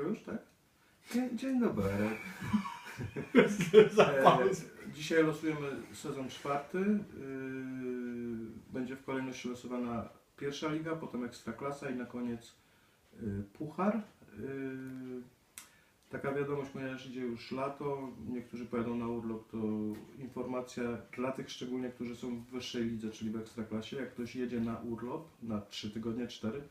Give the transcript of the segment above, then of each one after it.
Mogę już, tak? Dzień, dzień dobry. E, dzisiaj losujemy sezon czwarty. Yy, będzie w kolejności losowana pierwsza liga, potem ekstraklasa i na koniec yy, puchar. Yy, taka wiadomość, ponieważ idzie już lato, niektórzy pojadą na urlop, to informacja dla tych szczególnie, którzy są w wyższej lidze, czyli w ekstraklasie. Jak ktoś jedzie na urlop na 3 tygodnie, 4,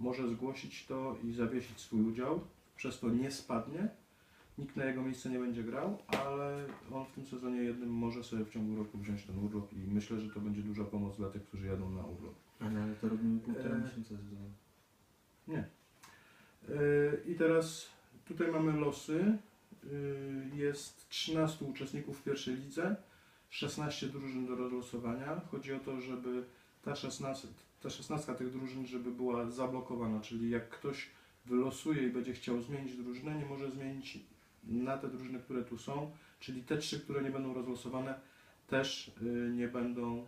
może zgłosić to i zawiesić swój udział. Przez to nie spadnie. Nikt na jego miejsce nie będzie grał, ale on w tym sezonie jednym może sobie w ciągu roku wziąć ten urlop i myślę, że to będzie duża pomoc dla tych, którzy jadą na urlop. Ale to robimy półtora E, miesiąca sezonu. Nie. Yy, I teraz tutaj mamy losy. Yy, Jest 13 uczestników w pierwszej lidze, 16 drużyn do rozlosowania. Chodzi o to, żeby ta 16, ta 16 tych drużyn, żeby była zablokowana, czyli jak ktoś wylosuje i będzie chciał zmienić drużynę, nie może zmienić na te drużyny, które tu są, czyli te trzy, które nie będą rozlosowane, też yy, nie będą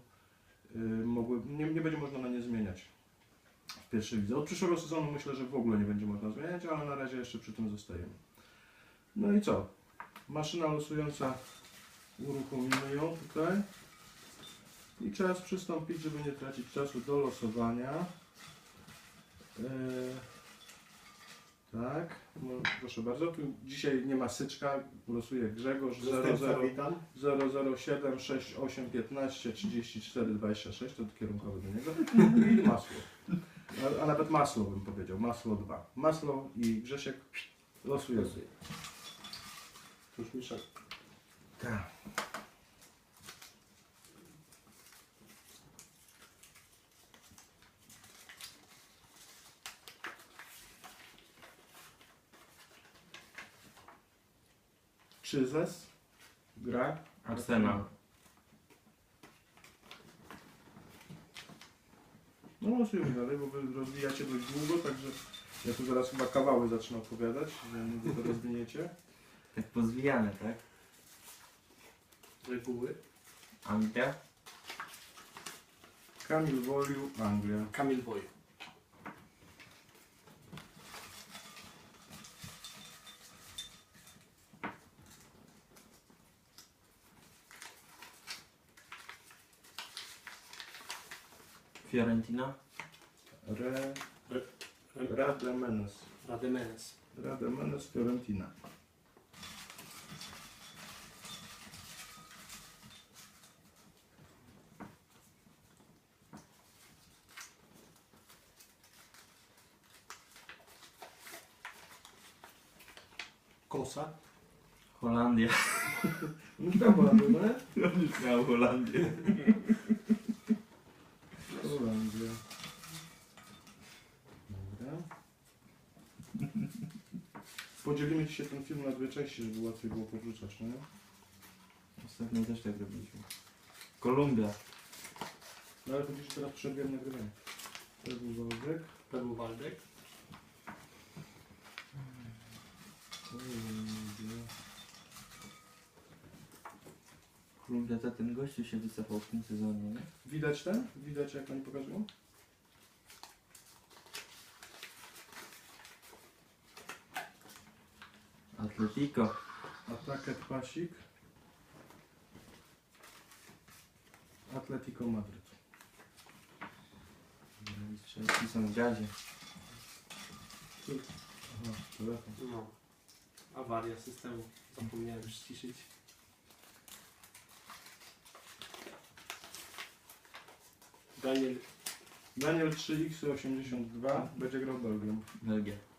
yy, mogły, nie, nie będzie można na nie zmieniać w pierwszej lidze. Od przyszłego sezonu myślę, że w ogóle nie będzie można zmieniać, ale na razie jeszcze przy tym zostajemy. No i co? Maszyna losująca, uruchomimy ją tutaj. I czas przystąpić, żeby nie tracić czasu do losowania. Yy, tak, no, proszę bardzo. Tu dzisiaj nie ma syczka, losuje Grzegorz 00. Zastępca witam. 007 68 15 34 26 to kierunkowy do niego i masło. A, a nawet masło bym powiedział, masło 2. Masło i Grzesiek losuje. Już Misza. Tak. Czyzes gra Arsenal. No losujemy dalej, bo wy rozwijacie dość długo, także ja tu zaraz chyba kawały zacznę opowiadać, że wy to rozwiniecie. Tak pozwijane, tak? Reguły. Anglia. Kamil Woliu, Anglia. Kamil Boju. Fiorentina. Re... Re... Rada Menes. Rada Menes. Fiorentina. Cosa? Hollandia. non stiamo parlando, eh? Non stiamo Hollandia. ten film na dwie części, żeby łatwiej było podrzucać, nie? Ostatnio też tak robiliśmy. Kolumbia. No ale to gdzieś teraz przerwiemy nagrywanie. To był Wałbrzeg. Peru Waldek. Kolumbia. Kolumbia to ten gościu się wycofał w tym sezonie, nie? Widać ten? Widać jak oni pokazują? Atletico. Ataket Pasik. Atletico Madryt. Chelsea są w gazie. Aha, telefon. No. Awaria systemu. Zapomniałem ściszyć. Daniel Daniel 3x82 będzie grał Belgią. Belgia.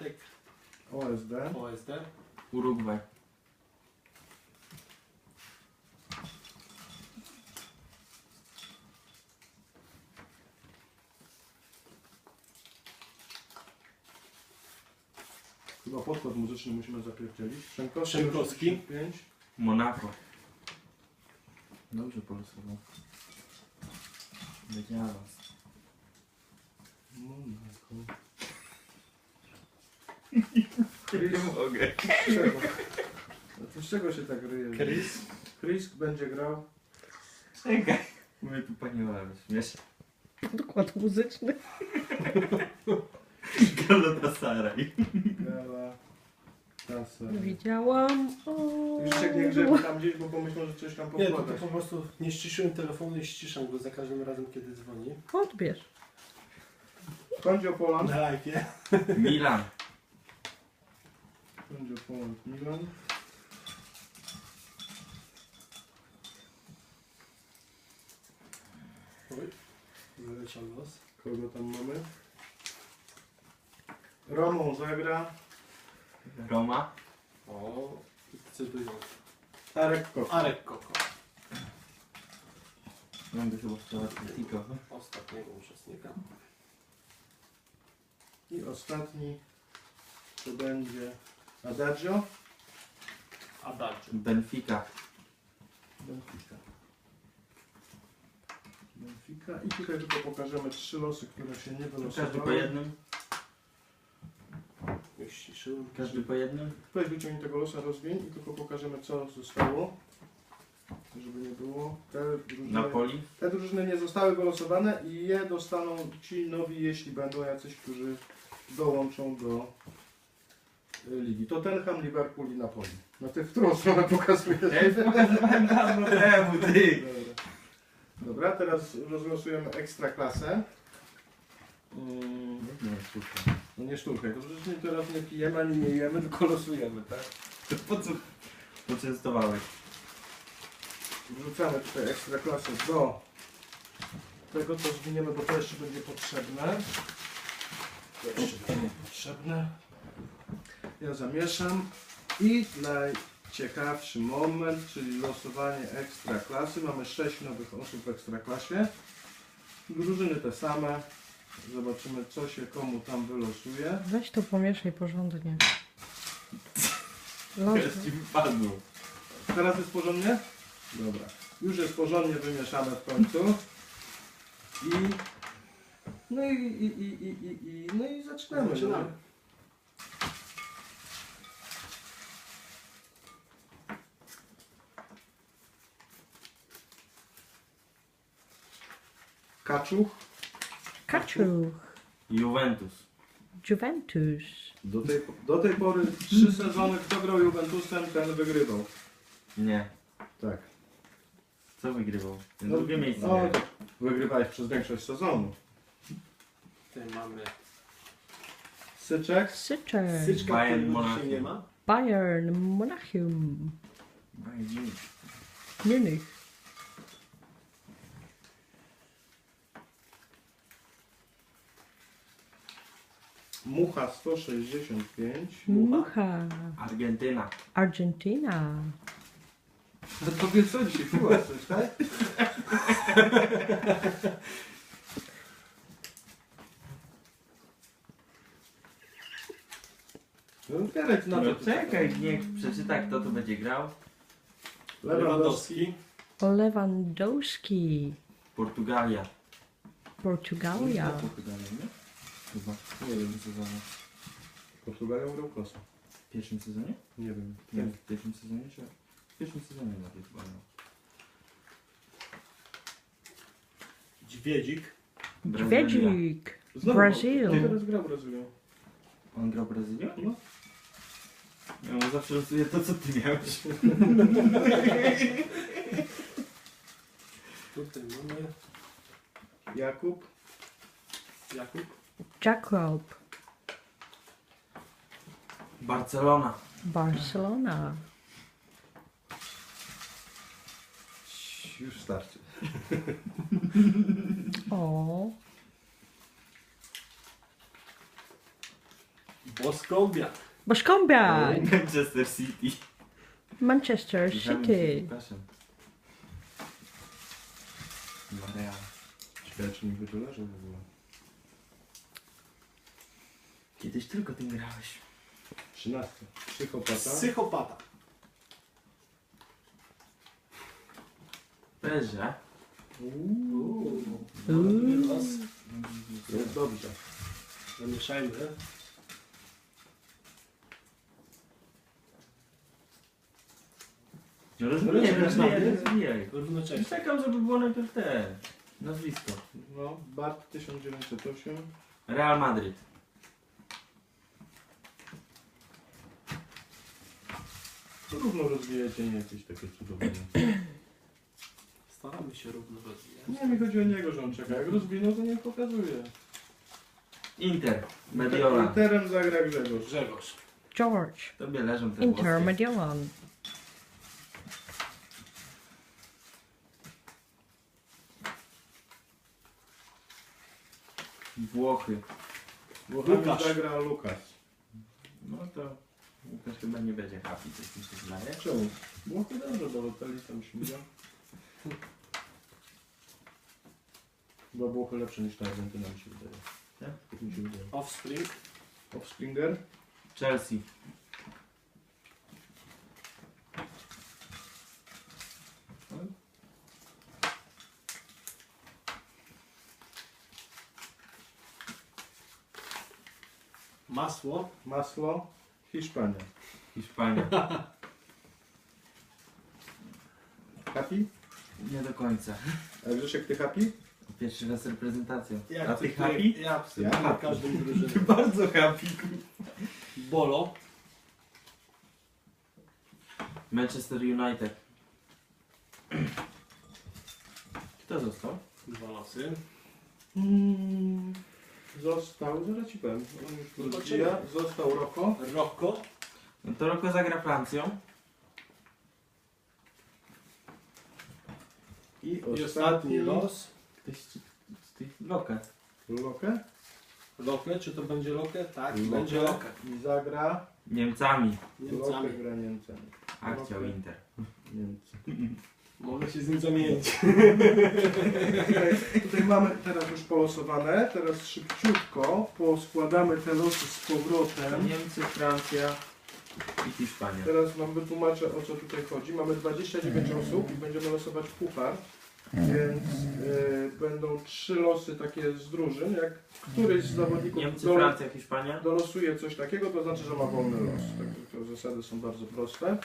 Matek. OSD. OSD. Urugwaj. Chyba podkład muzyczny musimy zapierdzielić. Szynkowski. Szynkowski. 5. Monaco. Dobrze polosował. Wiedziała. Monaco. Chris, mogę. czego? No to z czego się tak ryje? Chris. Chris będzie grał. Czekaj. Mówię tu pani Ola, śmieszne. Dokład muzyczny. Galatasaray. Gala. Tasa. Widziałam. O... Już się nie grzebie tam gdzieś, bo pomyślą, że coś tam Nie, to, to po prostu nie ściszyłem telefonu i ściszam go za każdym razem, kiedy dzwoni. Odbierz. Kondzio Poland. Na live'ie. Milan. Kondzio Poland Milan. Oj, wyleciał los. Kogo tam mamy? Romą zagra. Roma. O, decydująco. Arek Kok. Arek Koko. Go chyba chciała Atletico. Ostatniego uczestnika. I ostatni to będzie Adagio. Adagio. Benfica. Benfica. Benfica. I tutaj tylko pokażemy trzy losy, które się nie Każdy po wylosowały. jednym. Każdy po jednym. Weź wyciągnij tego losa, rozwiń i tylko pokażemy co zostało. Żeby nie było. Te drużyny, Napoli. te drużyny nie zostały wylosowane i je dostaną ci nowi, jeśli będą jacyś, którzy dołączą do ligi. Tottenham, Liverpool i Napoli. No ty w którą stronę pokazujesz? Ja już pokazywałem dawno temu, ty. Dobra. Dobra, teraz rozlosujemy ekstraklasę. Mm, Nie, super. No nie sztukę, to przecież my teraz nie pijemy ani nie jemy, tylko losujemy, tak? To po co poczęstowałeś? Wrzucamy tutaj ekstraklasę do tego, co zwiniemy, bo to jeszcze będzie potrzebne. To jeszcze będzie potrzebne. Ja zamieszam i najciekawszy moment, czyli losowanie ekstraklasy. Mamy 6 nowych osób w ekstraklasie. Drużyny te same. Zobaczymy, co się komu tam wylosuje. Weź to pomieszaj porządnie. Los. Teraz ci wypadło. Teraz jest porządnie? Dobra. Już jest porządnie wymieszane w końcu. I. No i, i, i, i, i, i no i zaczynamy. Zaczynamy. Kaczuch. Kaczuch. Juventus. Juventus. Do tej, do tej pory trzy sezony kto grał Juventusem, ten wygrywał. Nie. Tak. Co wygrywał? Drugie miejsce. No, miałem. wygrywałeś przez większość sezonu. Tutaj mamy Syczek. Syczek. Syczka, Bayern dzisiaj Monachium. nie ma. Bayern Monachium. Bayern Munich. Munich. Mucha 165. Mucha. Argentyna. Argentyna. No to wie co dzisiaj piła coś, tak? No No to czekaj, niech przeczyta kto tu będzie grał. Lewandowski. Lewandowski. Portugalia. Portugalia. Portugalia, nie? Chyba. Nie wiem. sezonie. Portugalią grał kosa. W pierwszym sezonie? Nie wiem. Nie, w pierwszym sezonie czy? W pierwszym sezonie nawet chyba no. Dźwiedzik. Brazylia. Dźwiedzik. Znowu, Brazil. On teraz grał Brazylią. On grał Brazylią? No. Ja mu zawsze losuję to co ty miałeś. Tutaj mamy Jakub. Jakub. Jacob. Barcelona. Barcelona. Już starczy. O. Boskobia. Boszkombiak. Manchester City. Manchester City. Maria. Ciekawe czy mi wytłumaczy w ogóle. Kiedyś tylko tym grałeś. 13. Psychopata. Psychopata. Perze. Uuu. Dobry dobrze. Zamieszajmy. No rozumiem, Rozumiem, rozumiem. rozumiem, Czekam, żeby było najpierw te nazwisko. No, Bart 1908. Real Madryt. Równo rozwijajcie, nie jakieś takie cudowne. Staramy się równo rozwijać. Nie, mi chodzi o niego, że on czeka. Jak rozwinął, to niech pokazuje. Inter. Mediolan. Interem zagra Grzegorz. Grzegorz. George. Tobie leżą te Inter włosy. Mediolan. Włochy. Włochami Łukasz. zagra Lukas. No to Łukasz chyba nie będzie happy, coś mi się wydaje. Czemu? Włochy dobrze, bo Lotelli tam śmiga. Chyba Włochy lepsze niż ta Argentyna mi się wydaje. Tak? Tak mi się wydaje. Offspring. Offspringer. Chelsea. Masło. Masło. Hiszpania. Hiszpania. Happy? Nie do końca. A Grzesiek, ty happy? Pierwszy raz reprezentacją. Jak A ty ty- happy? Ja absolutnie Ja happy. każdym drużyną. bardzo happy. Bolo. Manchester United. Kto został? Dwa losy. Mm, został, zaraz ci powiem. On już Zobaczymy. rozwija. Został Roko. Rocco. No to Roko zagra Francją. I I ostatni, los. Ktoś z z tych lokat. Lokę. Lokę, czy to będzie Lokę? Tak, Lokę. będzie Lokę. I zagra. Niemcami. Lokę Niemcami. gra Niemcami. A chciał Inter. Niemcy. Mogę się z nim zamienić. Tutaj, tutaj mamy teraz już polosowane. Teraz szybciutko poskładamy te losy z powrotem. Niemcy, Francja i Hiszpania. Teraz wam wytłumaczę o co tutaj chodzi. Mamy 29 osób i będziemy losować puchar. Więc y, będą trzy losy takie z drużyn. Jak któryś z zawodników Niemcy, do, Francja, Hiszpania. dolosuje coś takiego, to znaczy, że ma wolny los. Tak, to zasady są bardzo proste.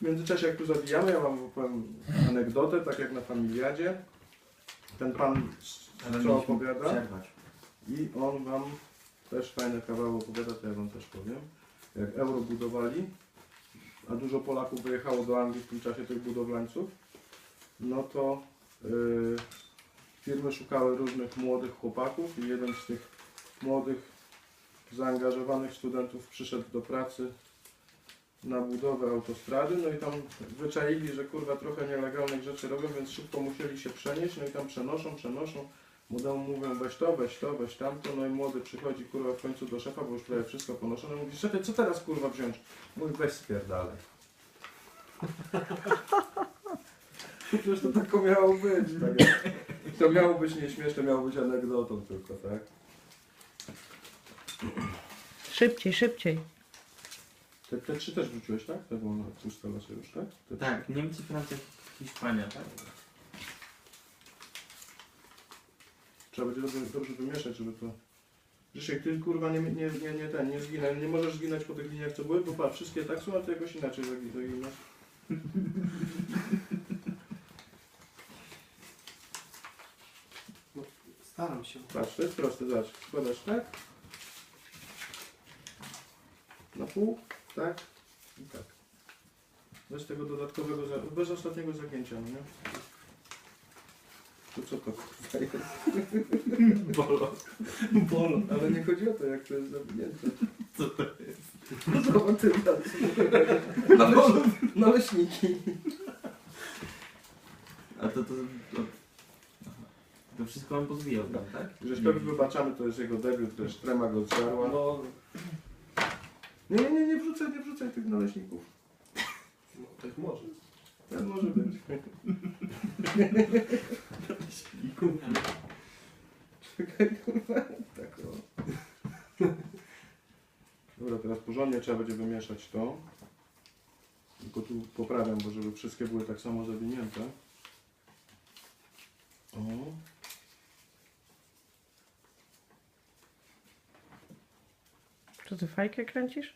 W międzyczasie jak tu zawijamy, ja wam opowiem anegdotę, tak jak na familiadzie. Ten pan co opowiada i on wam też fajne kawały opowiada, to ja wam też powiem. Jak euro budowali, a dużo Polaków wyjechało do Anglii w tym czasie tych budowlańców, no to yy, firmy szukały różnych młodych chłopaków i jeden z tych młodych, zaangażowanych studentów przyszedł do pracy na budowę autostrady, no i tam wyczaili, że kurwa trochę nielegalnych rzeczy robią, więc szybko musieli się przenieść, no i tam przenoszą, przenoszą, Młodemu mówią weź to, weź to, weź tamto, no i młody przychodzi kurwa w końcu do szefa, bo już prawie wszystko ponoszone, mówi, szefie, co teraz kurwa wziąć? Mówi, weź spierdalaj. Przecież to tak miało być, tak jak, To miało być nieśmieszne, miało być anegdotą tylko, tak? Szybciej, szybciej. Te, te trzy też wrzuciłeś, tak? Te wolne puste losy już, tak? Te Tak, Niemcy, Francja, Hiszpania. Tak? Trzeba będzie dobrze, dobrze wymieszać, żeby to... Grzesiek, ty kurwa nie, nie, nie, nie ten, nie zginaj, nie możesz zginać po tych liniach co były, bo patrz, wszystkie tak są, a ty jakoś inaczej zagi- zaginasz. Staram się. Patrz, to jest proste, zobacz, składasz tak, na pół, tak i tak. Bez tego dodatkowego, bez ostatniego zagięcia, no nie? To co to kurwa jest? Bolo. Bolo. Ale nie chodzi o to, jak to jest zawinięte. Co to jest? No to ty Naleś, Naleśniki. A to to... to, to wszystko on pozwijał tak? Grześkowi wybaczamy, to jest jego debiut, też trema go zżarła. No, Nie, nie, nie, nie wrzucaj, nie wrzucaj tych naleśników. no tak może. Tak może być. Czekaj, kurwa, tak o. Dobra, teraz porządnie trzeba będzie wymieszać to. Tylko tu poprawiam, bo żeby wszystkie były tak samo zawinięte. Co ty fajkę kręcisz?